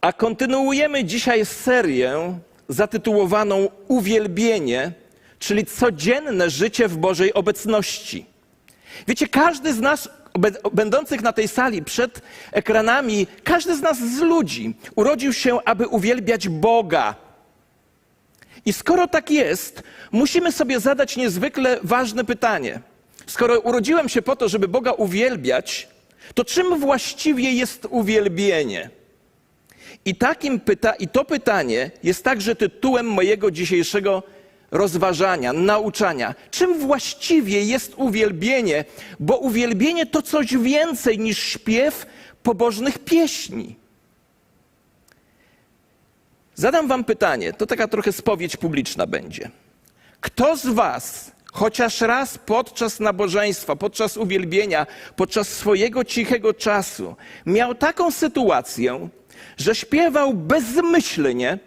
A kontynuujemy dzisiaj serię zatytułowaną Uwielbienie, czyli codzienne życie w Bożej obecności. Wiecie, każdy z nas, będących na tej sali przed ekranami, każdy z nas z ludzi urodził się, aby uwielbiać Boga. I skoro tak jest, musimy sobie zadać niezwykle ważne pytanie. Skoro urodziłem się po to, żeby Boga uwielbiać, to czym właściwie jest uwielbienie? I, takim pyta- I to pytanie jest także tytułem mojego dzisiejszego rozważania, nauczania. Czym właściwie jest uwielbienie? Bo uwielbienie to coś więcej niż śpiew pobożnych pieśni. Zadam Wam pytanie, to taka trochę spowiedź publiczna będzie. Kto z Was chociaż raz podczas nabożeństwa, podczas uwielbienia, podczas swojego cichego czasu miał taką sytuację, że śpiewał bezmyślnie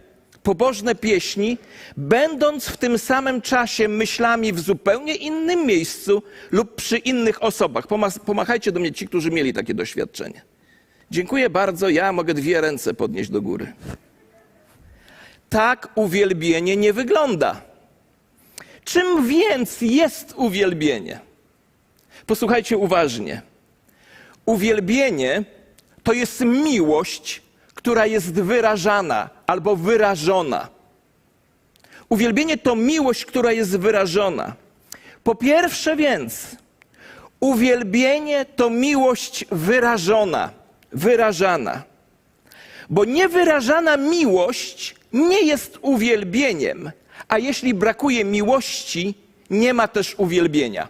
pobożne pieśni, będąc w tym samym czasie myślami w zupełnie innym miejscu lub przy innych osobach? Pomachajcie do mnie ci, którzy mieli takie doświadczenie. Dziękuję bardzo, ja mogę dwie ręce podnieść do góry. Tak uwielbienie nie wygląda. Czym więc jest uwielbienie? Posłuchajcie uważnie. Uwielbienie to jest miłość, która jest wyrażana albo wyrażona. Uwielbienie to miłość, która jest wyrażona. Po pierwsze więc, uwielbienie to miłość wyrażona, wyrażana. Bo niewyrażana miłość nie jest uwielbieniem, a jeśli brakuje miłości, nie ma też uwielbienia.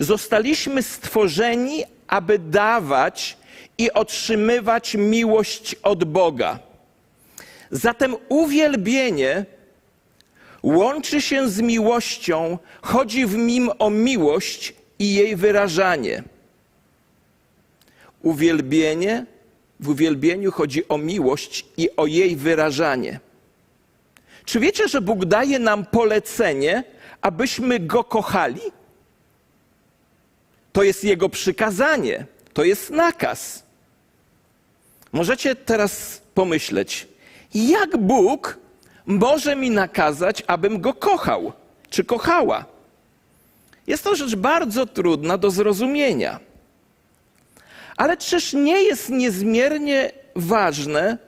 Zostaliśmy stworzeni, aby dawać i otrzymywać miłość od Boga. Zatem uwielbienie łączy się z miłością, chodzi w nim o miłość i jej wyrażanie. Uwielbienie, w uwielbieniu chodzi o miłość i o jej wyrażanie. Czy wiecie, że Bóg daje nam polecenie, abyśmy Go kochali? To jest Jego przykazanie, to jest nakaz. Możecie teraz pomyśleć, jak Bóg może mi nakazać, abym Go kochał, czy kochała? Jest to rzecz bardzo trudna do zrozumienia. Ale czyż nie jest niezmiernie ważne,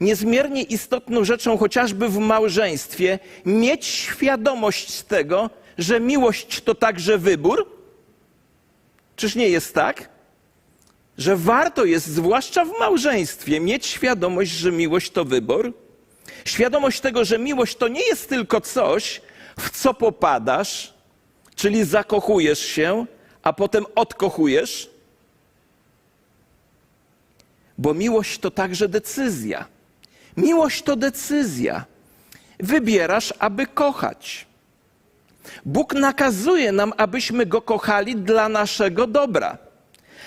niezmiernie istotną rzeczą, chociażby w małżeństwie, mieć świadomość tego, że miłość to także wybór? Czyż nie jest tak? Że warto jest, zwłaszcza w małżeństwie, mieć świadomość, że miłość to wybór? Świadomość tego, że miłość to nie jest tylko coś, w co popadasz, czyli zakochujesz się, a potem odkochujesz, bo miłość to także decyzja. Miłość to decyzja. Wybierasz, aby kochać. Bóg nakazuje nam, abyśmy go kochali dla naszego dobra.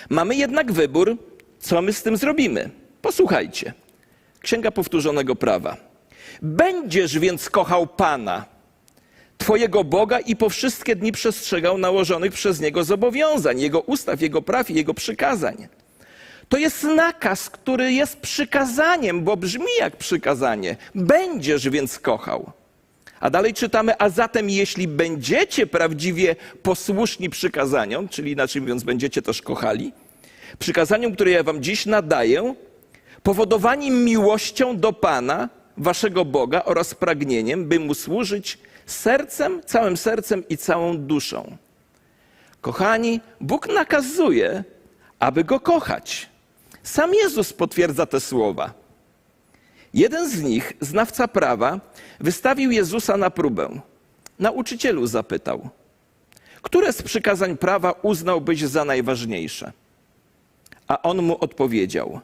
Mamy jednak wybór, co my z tym zrobimy. Posłuchajcie. Księga Powtórzonego Prawa. Będziesz więc kochał Pana, Twojego Boga i po wszystkie dni przestrzegał nałożonych przez Niego zobowiązań, Jego ustaw, Jego praw i Jego przykazań. To jest nakaz, który jest przykazaniem, bo brzmi jak przykazanie. Będziesz więc kochał. A dalej czytamy, a zatem jeśli będziecie prawdziwie posłuszni przykazaniom, czyli inaczej mówiąc, będziecie też kochali, przykazaniom, które ja wam dziś nadaję, powodowani miłością do Pana, waszego Boga oraz pragnieniem, by Mu służyć sercem, całym sercem i całą duszą. Kochani, Bóg nakazuje, aby Go kochać. Sam Jezus potwierdza te słowa. Jeden z nich, znawca prawa, wystawił Jezusa na próbę. Nauczycielu zapytał, które z przykazań prawa uznałbyś za najważniejsze? A on mu odpowiedział: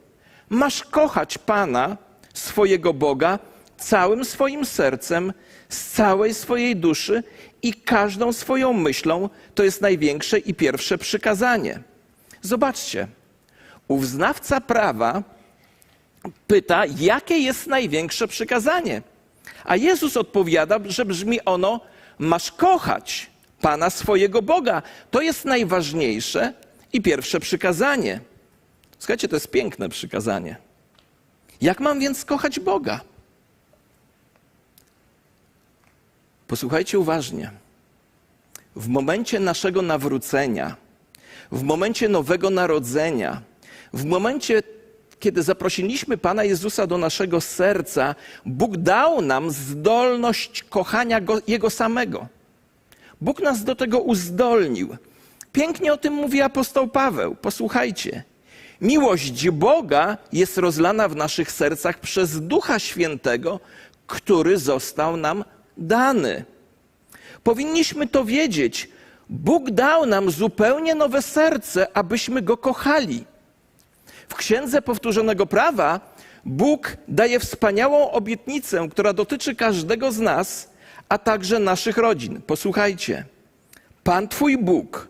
Masz kochać Pana, swojego Boga, całym swoim sercem, z całej swojej duszy i każdą swoją myślą. To jest największe i pierwsze przykazanie. Zobaczcie, ów znawca prawa pyta, jakie jest największe przykazanie. A Jezus odpowiada, że brzmi ono: Masz kochać Pana swojego Boga. To jest najważniejsze i pierwsze przykazanie. Słuchajcie, to jest piękne przykazanie. Jak mam więc kochać Boga? Posłuchajcie uważnie. W momencie naszego nawrócenia, w momencie nowego narodzenia, w momencie, kiedy zaprosiliśmy Pana Jezusa do naszego serca, Bóg dał nam zdolność kochania go, Jego samego. Bóg nas do tego uzdolnił. Pięknie o tym mówi apostoł Paweł. Posłuchajcie. Miłość Boga jest rozlana w naszych sercach przez Ducha Świętego, który został nam dany. Powinniśmy to wiedzieć. Bóg dał nam zupełnie nowe serce, abyśmy go kochali. W Księdze Powtórzonego Prawa Bóg daje wspaniałą obietnicę, która dotyczy każdego z nas, a także naszych rodzin. Posłuchajcie. Pan Twój Bóg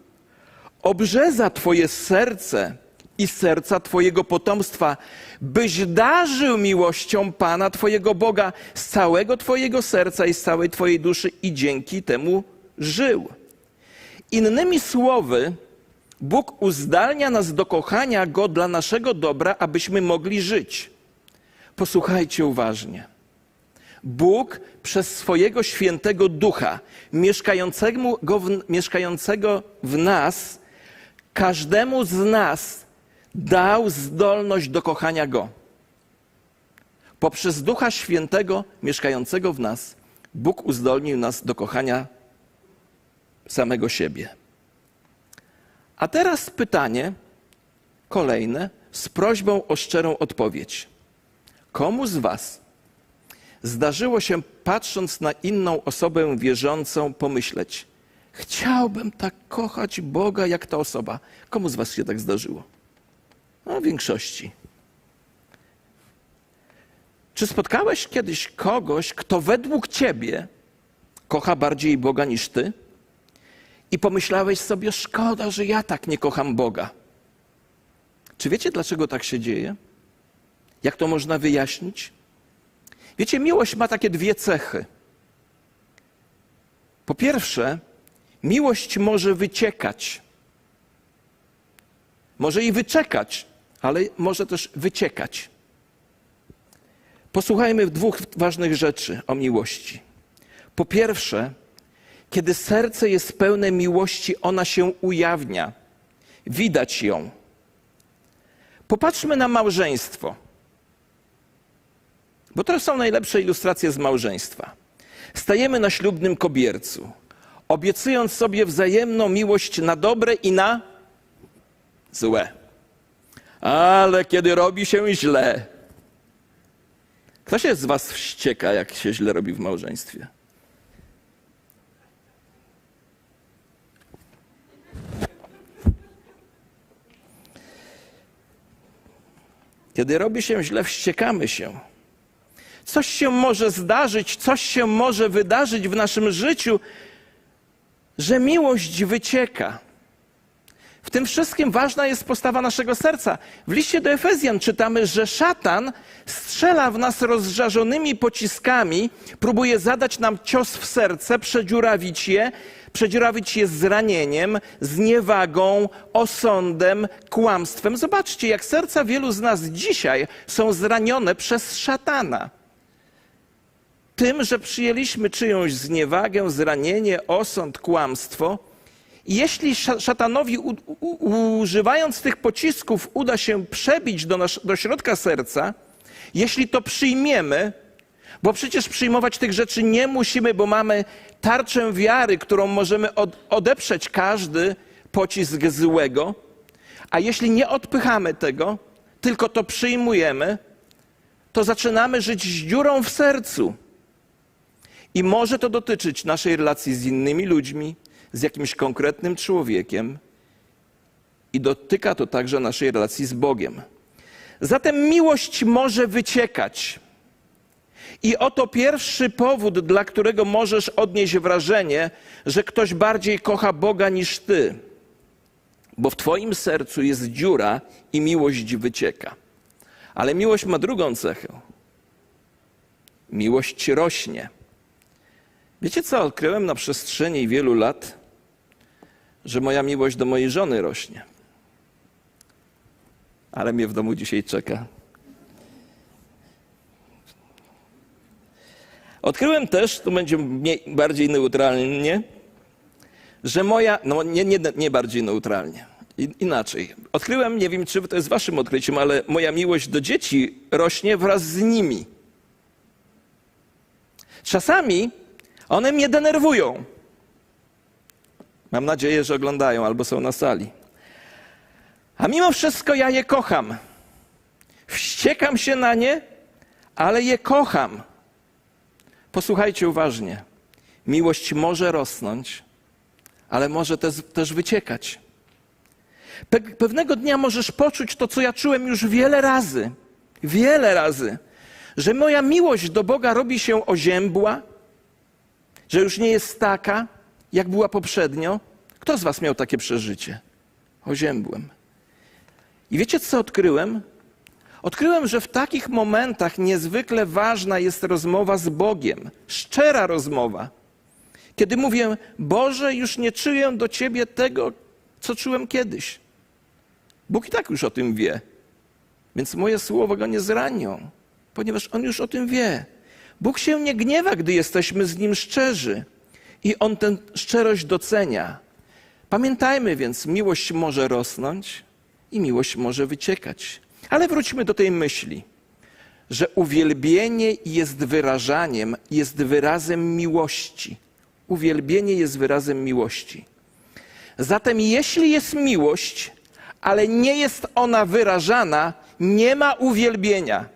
obrzeza Twoje serce i serca Twojego potomstwa, byś darzył miłością Pana Twojego Boga z całego Twojego serca i z całej Twojej duszy i dzięki temu żył. Innymi słowy, Bóg uzdalnia nas do kochania Go dla naszego dobra, abyśmy mogli żyć. Posłuchajcie uważnie. Bóg przez swojego świętego ducha, mieszkającego, go w, mieszkającego w nas, każdemu z nas dał zdolność do kochania Go. Poprzez Ducha Świętego mieszkającego w nas, Bóg uzdolnił nas do kochania samego siebie. A teraz pytanie kolejne z prośbą o szczerą odpowiedź. Komu z Was zdarzyło się, patrząc na inną osobę wierzącą, pomyśleć: Chciałbym tak kochać Boga jak ta osoba? Komu z Was się tak zdarzyło? No, większości. Czy spotkałeś kiedyś kogoś, kto według Ciebie kocha bardziej Boga niż Ty? I pomyślałeś sobie, szkoda, że ja tak nie kocham Boga. Czy wiecie, dlaczego tak się dzieje? Jak to można wyjaśnić? Wiecie, miłość ma takie dwie cechy. Po pierwsze, miłość może wyciekać. Może i wyczekać, ale może też wyciekać. Posłuchajmy dwóch ważnych rzeczy o miłości. Po pierwsze, kiedy serce jest pełne miłości, ona się ujawnia. Widać ją. Popatrzmy na małżeństwo. Bo to są najlepsze ilustracje z małżeństwa. Stajemy na ślubnym kobiercu, obiecując sobie wzajemną miłość na dobre i na złe. Ale kiedy robi się źle, kto się z Was wścieka, jak się źle robi w małżeństwie? Kiedy robi się źle, wściekamy się. Coś się może zdarzyć, coś się może wydarzyć w naszym życiu, że miłość wycieka. Tym wszystkim ważna jest postawa naszego serca. W liście do Efezjan czytamy, że szatan strzela w nas rozżarzonymi pociskami, próbuje zadać nam cios w serce, przedziurawić je, przedziurawić je zranieniem, zniewagą, osądem, kłamstwem. Zobaczcie, jak serca wielu z nas dzisiaj są zranione przez szatana. Tym, że przyjęliśmy czyjąś zniewagę, zranienie, osąd, kłamstwo. Jeśli szatanowi, u, u, używając tych pocisków, uda się przebić do, nasz, do środka serca, jeśli to przyjmiemy, bo przecież przyjmować tych rzeczy nie musimy, bo mamy tarczę wiary, którą możemy od, odeprzeć każdy pocisk złego. A jeśli nie odpychamy tego, tylko to przyjmujemy, to zaczynamy żyć z dziurą w sercu. I może to dotyczyć naszej relacji z innymi ludźmi, z jakimś konkretnym człowiekiem, i dotyka to także naszej relacji z Bogiem. Zatem miłość może wyciekać. I oto pierwszy powód, dla którego możesz odnieść wrażenie, że ktoś bardziej kocha Boga niż ty. Bo w Twoim sercu jest dziura i miłość wycieka. Ale miłość ma drugą cechę. Miłość rośnie. Wiecie co? Odkryłem na przestrzeni wielu lat, że moja miłość do mojej żony rośnie. Ale mnie w domu dzisiaj czeka. Odkryłem też, tu będzie mniej, bardziej neutralnie, że moja, no nie, nie, nie bardziej neutralnie, inaczej. Odkryłem, nie wiem czy to jest waszym odkryciem, ale moja miłość do dzieci rośnie wraz z nimi. Czasami one mnie denerwują. Mam nadzieję, że oglądają albo są na sali. A mimo wszystko ja je kocham. Wściekam się na nie, ale je kocham. Posłuchajcie uważnie. Miłość może rosnąć, ale może też, też wyciekać. Pe pewnego dnia możesz poczuć to, co ja czułem już wiele razy. Wiele razy. Że moja miłość do Boga robi się oziębła, że już nie jest taka, jak była poprzednio. Kto z Was miał takie przeżycie? Oziębłem. I wiecie, co odkryłem? Odkryłem, że w takich momentach niezwykle ważna jest rozmowa z Bogiem, szczera rozmowa. Kiedy mówię, Boże, już nie czuję do Ciebie tego, co czułem kiedyś. Bóg i tak już o tym wie, więc moje słowa go nie zranią, ponieważ On już o tym wie. Bóg się nie gniewa, gdy jesteśmy z Nim szczerzy i On tę szczerość docenia. Pamiętajmy więc, miłość może rosnąć i miłość może wyciekać. Ale wróćmy do tej myśli, że uwielbienie jest wyrażaniem, jest wyrazem miłości. Uwielbienie jest wyrazem miłości. Zatem jeśli jest miłość, ale nie jest ona wyrażana, nie ma uwielbienia.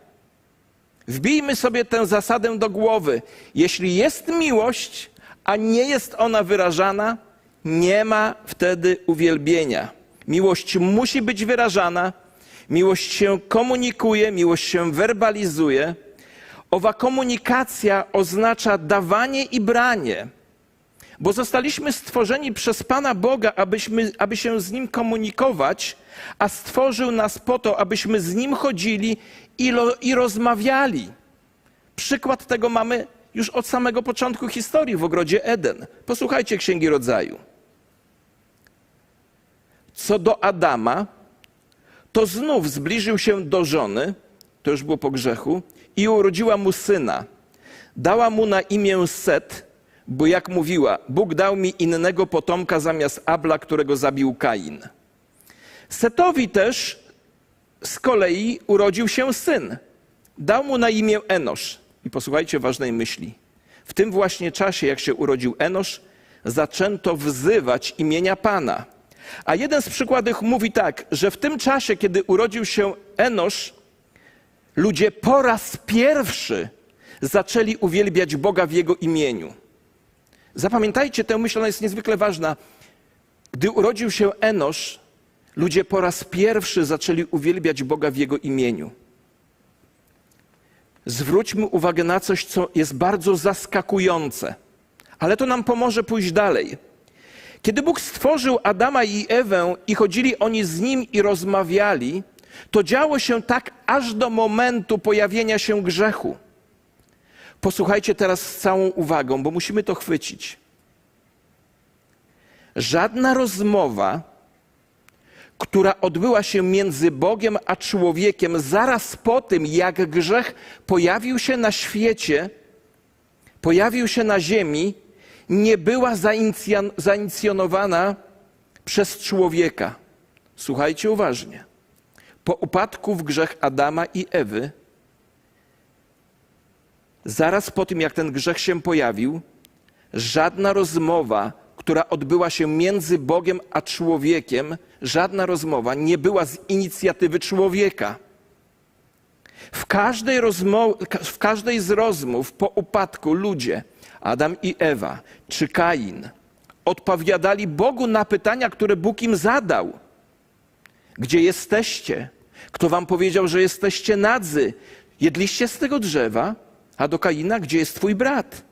Wbijmy sobie tę zasadę do głowy. Jeśli jest miłość, a nie jest ona wyrażana, nie ma wtedy uwielbienia. Miłość musi być wyrażana, miłość się komunikuje, miłość się werbalizuje. Owa komunikacja oznacza dawanie i branie, bo zostaliśmy stworzeni przez Pana Boga, abyśmy, aby się z Nim komunikować, a stworzył nas po to, abyśmy z Nim chodzili i, lo, i rozmawiali. Przykład tego mamy już od samego początku historii w ogrodzie Eden. Posłuchajcie Księgi Rodzaju. Co do Adama, to znów zbliżył się do żony, to już było po grzechu, i urodziła mu syna. Dała mu na imię Set, bo jak mówiła, Bóg dał mi innego potomka zamiast Abla, którego zabił Kain. Setowi też z kolei urodził się syn. Dał mu na imię Enosz. I posłuchajcie ważnej myśli. W tym właśnie czasie, jak się urodził Enosz, zaczęto wzywać imienia Pana. A jeden z przykładów mówi tak, że w tym czasie, kiedy urodził się Enosz, ludzie po raz pierwszy zaczęli uwielbiać Boga w Jego imieniu. Zapamiętajcie tę myśl, ona jest niezwykle ważna. Gdy urodził się Enosz, ludzie po raz pierwszy zaczęli uwielbiać Boga w Jego imieniu. Zwróćmy uwagę na coś, co jest bardzo zaskakujące, ale to nam pomoże pójść dalej. Kiedy Bóg stworzył Adama i Ewę i chodzili oni z nim i rozmawiali, to działo się tak aż do momentu pojawienia się grzechu. Posłuchajcie teraz z całą uwagą, bo musimy to chwycić. Żadna rozmowa, która odbyła się między Bogiem a człowiekiem zaraz po tym, jak grzech pojawił się na świecie, pojawił się na ziemi, nie była zainicjonowana przez człowieka. Słuchajcie uważnie. Po upadku w grzech Adama i Ewy, zaraz po tym, jak ten grzech się pojawił, żadna rozmowa, która odbyła się między Bogiem a człowiekiem, żadna rozmowa nie była z inicjatywy człowieka. W każdej, w każdej z rozmów po upadku ludzie Adam i Ewa czy Kain odpowiadali Bogu na pytania, które Bóg im zadał. Gdzie jesteście? Kto wam powiedział, że jesteście nadzy? Jedliście z tego drzewa? A do Kaina, gdzie jest twój brat?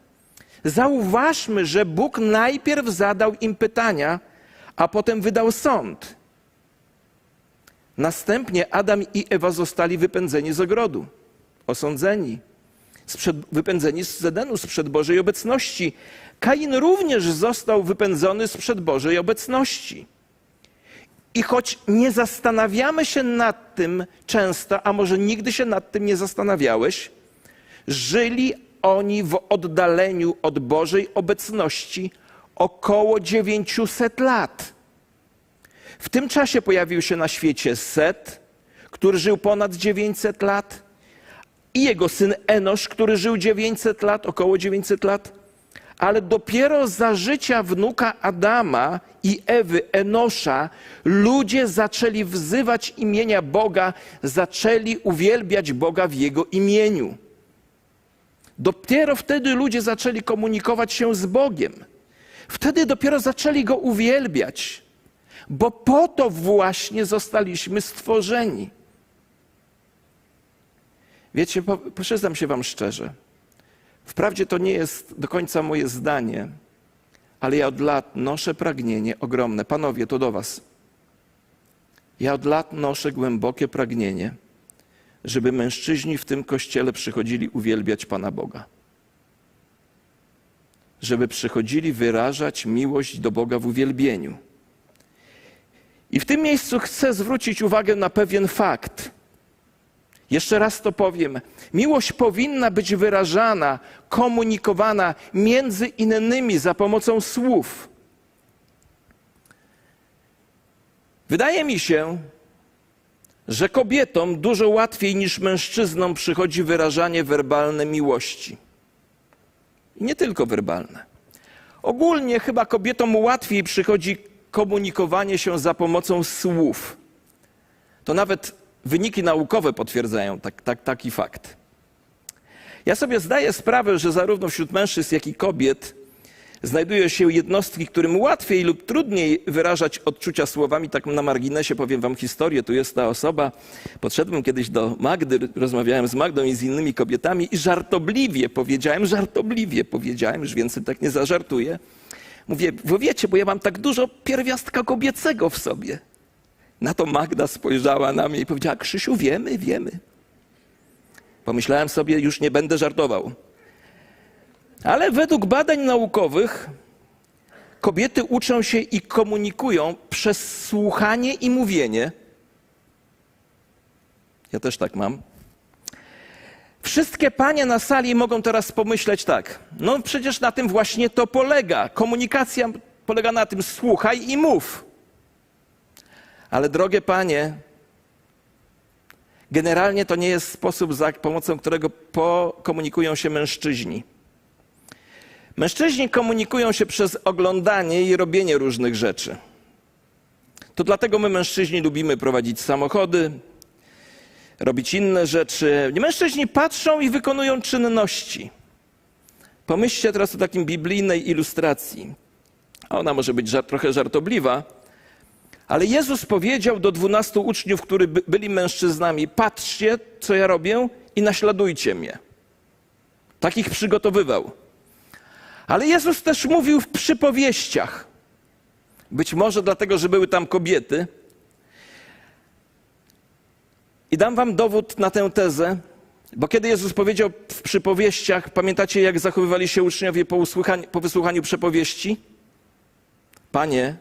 Zauważmy, że Bóg najpierw zadał im pytania, a potem wydał sąd. Następnie Adam i Ewa zostali wypędzeni z ogrodu, osądzeni sprzed, wypędzeni z Edenu, sprzed Bożej obecności. Kain również został wypędzony sprzed Bożej obecności. I choć nie zastanawiamy się nad tym często, a może nigdy się nad tym nie zastanawiałeś, żyli oni w oddaleniu od Bożej obecności około 900 lat. W tym czasie pojawił się na świecie Set, który żył ponad 900 lat, i jego syn Enosz, który żył 900 lat, około 900 lat. Ale dopiero za życia wnuka Adama i Ewy, Enosza, ludzie zaczęli wzywać imienia Boga, zaczęli uwielbiać Boga w jego imieniu. Dopiero wtedy ludzie zaczęli komunikować się z Bogiem. Wtedy dopiero zaczęli go uwielbiać, bo po to właśnie zostaliśmy stworzeni. Wiecie, przyznam się Wam szczerze. Wprawdzie to nie jest do końca moje zdanie, ale ja od lat noszę pragnienie ogromne. Panowie, to do Was. Ja od lat noszę głębokie pragnienie, żeby mężczyźni w tym kościele przychodzili uwielbiać Pana Boga. Żeby przychodzili wyrażać miłość do Boga w uwielbieniu. I w tym miejscu chcę zwrócić uwagę na pewien fakt. Jeszcze raz to powiem. Miłość powinna być wyrażana, komunikowana między innymi za pomocą słów. Wydaje mi się, że kobietom dużo łatwiej niż mężczyznom przychodzi wyrażanie werbalne miłości. Nie tylko werbalne. Ogólnie chyba kobietom łatwiej przychodzi komunikowanie się za pomocą słów. To nawet wyniki naukowe potwierdzają tak, tak, taki fakt. Ja sobie zdaję sprawę, że zarówno wśród mężczyzn, jak i kobiet znajdują się jednostki, którym łatwiej lub trudniej wyrażać odczucia słowami. Tak na marginesie powiem wam historię. Tu jest ta osoba. Podszedłem kiedyś do Magdy, rozmawiałem z Magdą i z innymi kobietami i żartobliwie powiedziałem, żartobliwie powiedziałem, już więcej tak nie zażartuję. Mówię, wy wiecie, bo ja mam tak dużo pierwiastka kobiecego w sobie. Na to Magda spojrzała na mnie i powiedziała: Krzysiu, wiemy, wiemy. Pomyślałem sobie, już nie będę żartował. Ale według badań naukowych kobiety uczą się i komunikują przez słuchanie i mówienie. Ja też tak mam. Wszystkie panie na sali mogą teraz pomyśleć tak. No przecież na tym właśnie to polega. Komunikacja polega na tym słuchaj i mów. Ale drogie panie, generalnie to nie jest sposób, za pomocą którego komunikują się mężczyźni. Mężczyźni komunikują się przez oglądanie i robienie różnych rzeczy. To dlatego my, mężczyźni, lubimy prowadzić samochody, robić inne rzeczy. Mężczyźni patrzą i wykonują czynności. Pomyślcie teraz o takim biblijnej ilustracji. Ona może być żart, trochę żartobliwa, ale Jezus powiedział do dwunastu uczniów, którzy byli mężczyznami: Patrzcie, co ja robię i naśladujcie mnie. Takich przygotowywał. Ale Jezus też mówił w przypowieściach. Być może dlatego, że były tam kobiety. I dam wam dowód na tę tezę, bo kiedy Jezus powiedział w przypowieściach, pamiętacie, jak zachowywali się uczniowie po, po wysłuchaniu przepowieści? Panie,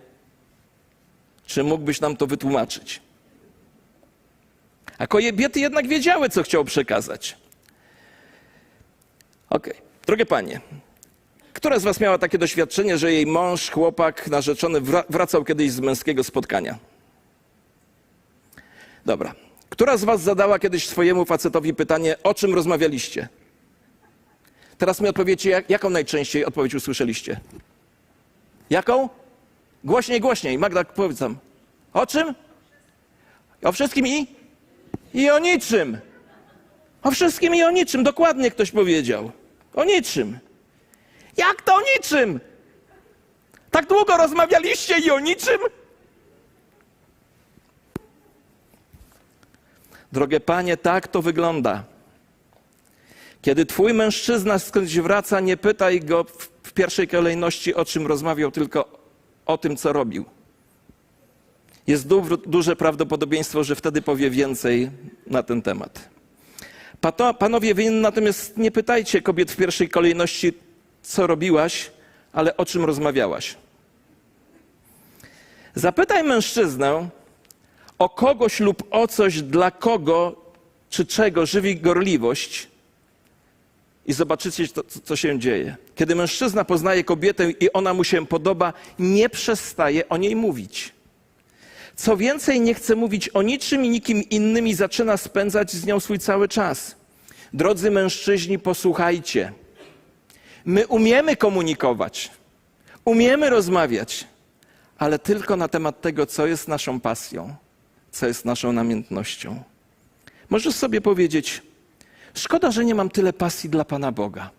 czy mógłbyś nam to wytłumaczyć? A kobiety jednak wiedziały, co chciał przekazać. Okej, okay. drogie panie, która z was miała takie doświadczenie, że jej mąż, chłopak, narzeczony wracał kiedyś z męskiego spotkania? Dobra. Która z was zadała kiedyś swojemu facetowi pytanie, o czym rozmawialiście? Teraz mi odpowiecie, jak, jaką najczęściej odpowiedź usłyszeliście? Jaką? Głośniej, głośniej. Magda, powiedz tam. O czym? O wszystkim i? I o niczym. O wszystkim i o niczym. Dokładnie ktoś powiedział. O niczym. Jak to o niczym? Tak długo rozmawialiście i o niczym? Drogie panie, tak to wygląda. Kiedy twój mężczyzna skądś wraca, nie pytaj go w pierwszej kolejności, o czym rozmawiał, tylko o tym, co robił. Jest du duże prawdopodobieństwo, że wtedy powie więcej na ten temat. Panowie, wy natomiast nie pytajcie kobiet w pierwszej kolejności, co robiłaś, ale o czym rozmawiałaś. Zapytaj mężczyznę o kogoś lub o coś, dla kogo czy czego żywi gorliwość I zobaczycie, co, co się dzieje. Kiedy mężczyzna poznaje kobietę i ona mu się podoba, nie przestaje o niej mówić. Co więcej, nie chce mówić o niczym i nikim innym i zaczyna spędzać z nią swój cały czas. Drodzy mężczyźni, posłuchajcie. My umiemy komunikować, umiemy rozmawiać, ale tylko na temat tego, co jest naszą pasją, co jest naszą namiętnością. Możesz sobie powiedzieć, szkoda, że nie mam tyle pasji dla Pana Boga.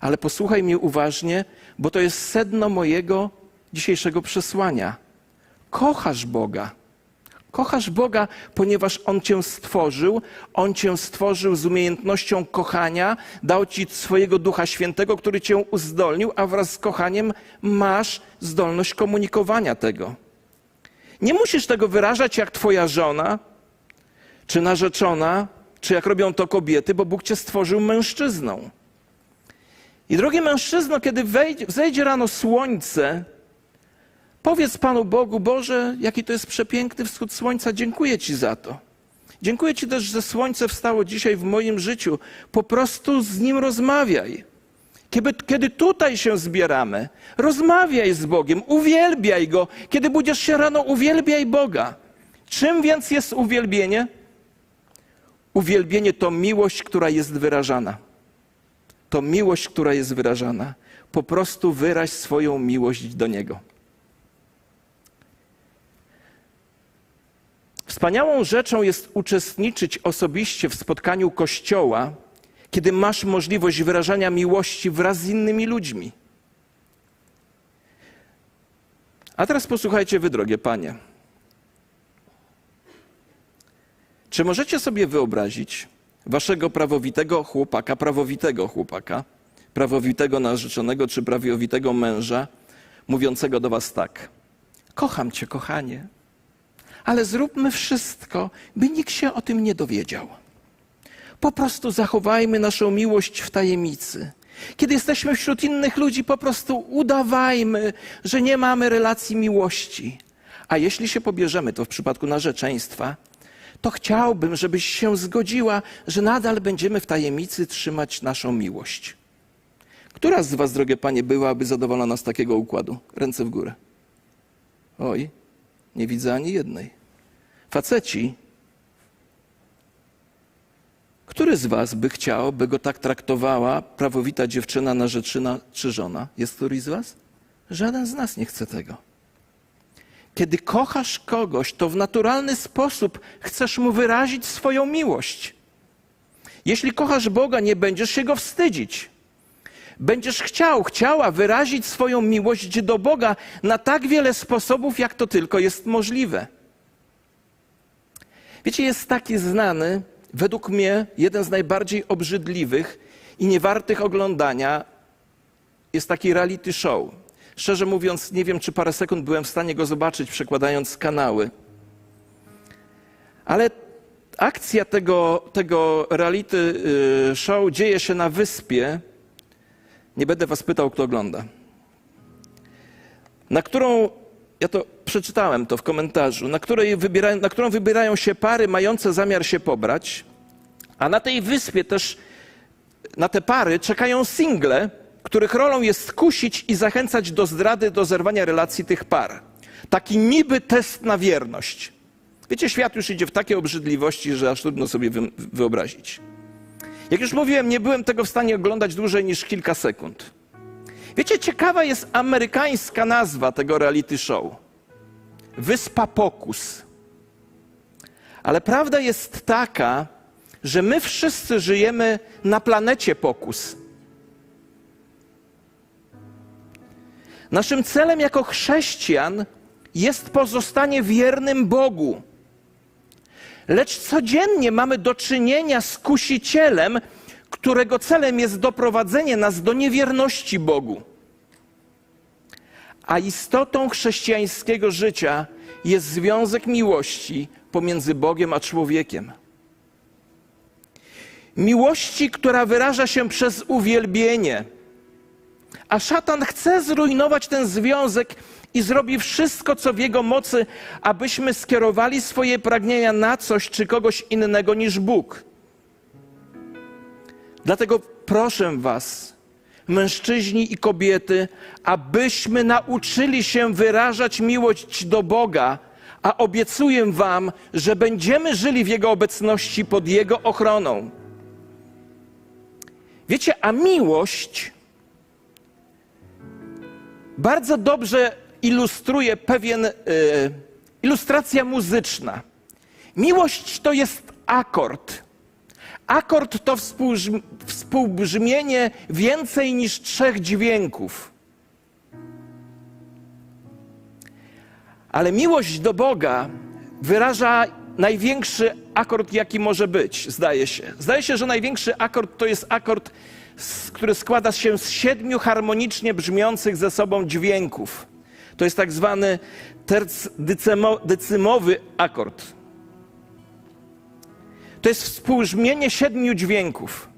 Ale posłuchaj mnie uważnie, bo to jest sedno mojego dzisiejszego przesłania. Kochasz Boga. Kochasz Boga, ponieważ On Cię stworzył. On Cię stworzył z umiejętnością kochania, dał Ci swojego Ducha Świętego, który Cię uzdolnił, a wraz z kochaniem masz zdolność komunikowania tego. Nie musisz tego wyrażać jak Twoja żona, czy narzeczona, czy jak robią to kobiety, bo Bóg Cię stworzył mężczyzną. I drogi mężczyzno, kiedy wejdzie, wzejdzie rano słońce, Powiedz Panu Bogu, Boże, jaki to jest przepiękny wschód słońca, dziękuję Ci za to. Dziękuję Ci też, że słońce wstało dzisiaj w moim życiu. Po prostu z nim rozmawiaj. Kiedy, kiedy tutaj się zbieramy, rozmawiaj z Bogiem, uwielbiaj Go. Kiedy budziesz się rano, uwielbiaj Boga. Czym więc jest uwielbienie? Uwielbienie to miłość, która jest wyrażana. To miłość, która jest wyrażana. Po prostu wyraź swoją miłość do Niego. Wspaniałą rzeczą jest uczestniczyć osobiście w spotkaniu Kościoła, kiedy masz możliwość wyrażania miłości wraz z innymi ludźmi. A teraz posłuchajcie wy, drogie panie. Czy możecie sobie wyobrazić waszego prawowitego chłopaka, prawowitego chłopaka, prawowitego narzeczonego czy prawowitego męża, mówiącego do was tak: Kocham cię, kochanie ale zróbmy wszystko, by nikt się o tym nie dowiedział. Po prostu zachowajmy naszą miłość w tajemnicy. Kiedy jesteśmy wśród innych ludzi, po prostu udawajmy, że nie mamy relacji miłości. A jeśli się pobierzemy, to w przypadku narzeczeństwa, to chciałbym, żebyś się zgodziła, że nadal będziemy w tajemnicy trzymać naszą miłość. Która z Was, drogie panie, byłaby zadowolona z takiego układu? Ręce w górę. Oj, nie widzę ani jednej. Faceci, który z was by chciał, by go tak traktowała prawowita dziewczyna, narzeczona czy żona? Jest któryś z was? Żaden z nas nie chce tego. Kiedy kochasz kogoś, to w naturalny sposób chcesz mu wyrazić swoją miłość. Jeśli kochasz Boga, nie będziesz się go wstydzić. Będziesz chciał, chciała wyrazić swoją miłość do Boga na tak wiele sposobów, jak to tylko jest możliwe. Wiecie, jest taki znany, według mnie jeden z najbardziej obrzydliwych i niewartych oglądania jest taki reality show. Szczerze mówiąc, nie wiem, czy parę sekund byłem w stanie go zobaczyć, przekładając kanały. Ale akcja tego, tego reality y, show dzieje się na wyspie. Nie będę was pytał, kto ogląda. Na którą ja to przeczytałem to w komentarzu, na, której na którą wybierają się pary mające zamiar się pobrać, a na tej wyspie też na te pary czekają single, których rolą jest kusić i zachęcać do zdrady, do zerwania relacji tych par. Taki niby test na wierność. Wiecie, świat już idzie w takie obrzydliwości, że aż trudno sobie wyobrazić. Jak już mówiłem, nie byłem tego w stanie oglądać dłużej niż kilka sekund. Wiecie, ciekawa jest amerykańska nazwa tego reality show. Wyspa Pokus. Ale prawda jest taka, że my wszyscy żyjemy na planecie Pokus. Naszym celem jako chrześcijan jest pozostanie wiernym Bogu. Lecz codziennie mamy do czynienia z kusicielem, którego celem jest doprowadzenie nas do niewierności Bogu. A istotą chrześcijańskiego życia jest związek miłości pomiędzy Bogiem a człowiekiem. Miłości, która wyraża się przez uwielbienie. A szatan chce zrujnować ten związek i zrobi wszystko, co w jego mocy, abyśmy skierowali swoje pragnienia na coś czy kogoś innego niż Bóg. Dlatego proszę Was, mężczyźni i kobiety, abyśmy nauczyli się wyrażać miłość do Boga, a obiecuję Wam, że będziemy żyli w Jego obecności pod Jego ochroną. Wiecie, a miłość bardzo dobrze ilustruje pewien y, ilustracja muzyczna. Miłość to jest akord. Akord to współbrzm- współbrzmienie więcej niż trzech dźwięków. Ale miłość do Boga wyraża największy akord, jaki może być, zdaje się. Zdaje się, że największy akord to jest akord, który składa się z siedmiu harmonicznie brzmiących ze sobą dźwięków. To jest tak zwany tercdycymowy akord. To jest współbrzmienie siedmiu dźwięków.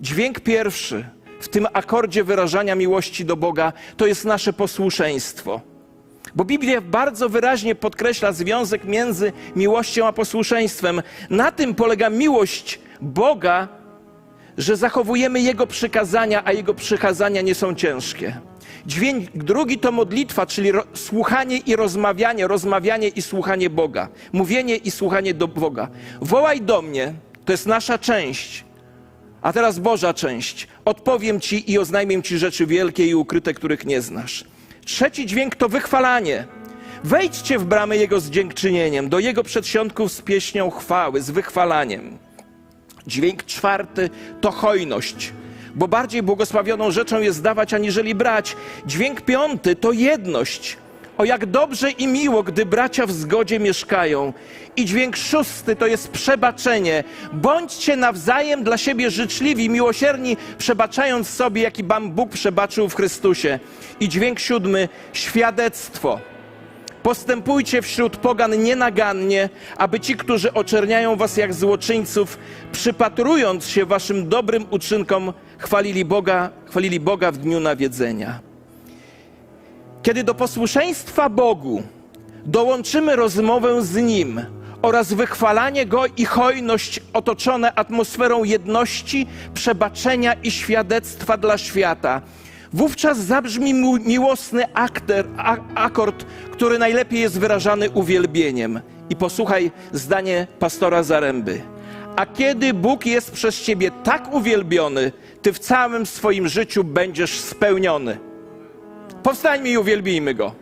Dźwięk pierwszy w tym akordzie wyrażania miłości do Boga to jest nasze posłuszeństwo. Bo Biblia bardzo wyraźnie podkreśla związek między miłością a posłuszeństwem. Na tym polega miłość Boga, że zachowujemy Jego przykazania, a Jego przykazania nie są ciężkie. Dźwięk drugi to modlitwa, czyli ro- słuchanie i rozmawianie, rozmawianie i słuchanie Boga. Mówienie i słuchanie do Boga. Wołaj do mnie, to jest nasza część. A teraz Boża część. Odpowiem Ci i oznajmię Ci rzeczy wielkie i ukryte, których nie znasz. Trzeci dźwięk to wychwalanie. Wejdźcie w bramę Jego z dziękczynieniem, do Jego przedsionków z pieśnią chwały, z wychwalaniem. Dźwięk czwarty to hojność, bo bardziej błogosławioną rzeczą jest dawać aniżeli brać. Dźwięk piąty to jedność. O jak dobrze i miło, gdy bracia w zgodzie mieszkają. I dźwięk szósty to jest przebaczenie. Bądźcie nawzajem dla siebie życzliwi, miłosierni, przebaczając sobie, jaki Wam Bóg przebaczył w Chrystusie. I dźwięk siódmy świadectwo. Postępujcie wśród pogan nienagannie, aby ci, którzy oczerniają was jak złoczyńców, przypatrując się waszym dobrym uczynkom, chwalili Boga, chwalili Boga w dniu nawiedzenia. Kiedy do posłuszeństwa Bogu dołączymy rozmowę z Nim oraz wychwalanie Go i hojność otoczone atmosferą jedności, przebaczenia i świadectwa dla świata, wówczas zabrzmi miłosny akter, akord, który najlepiej jest wyrażany uwielbieniem. I posłuchaj zdanie pastora Zaręby. A kiedy Bóg jest przez ciebie tak uwielbiony, ty w całym swoim życiu będziesz spełniony. Powstańmy i uwielbijmy Go.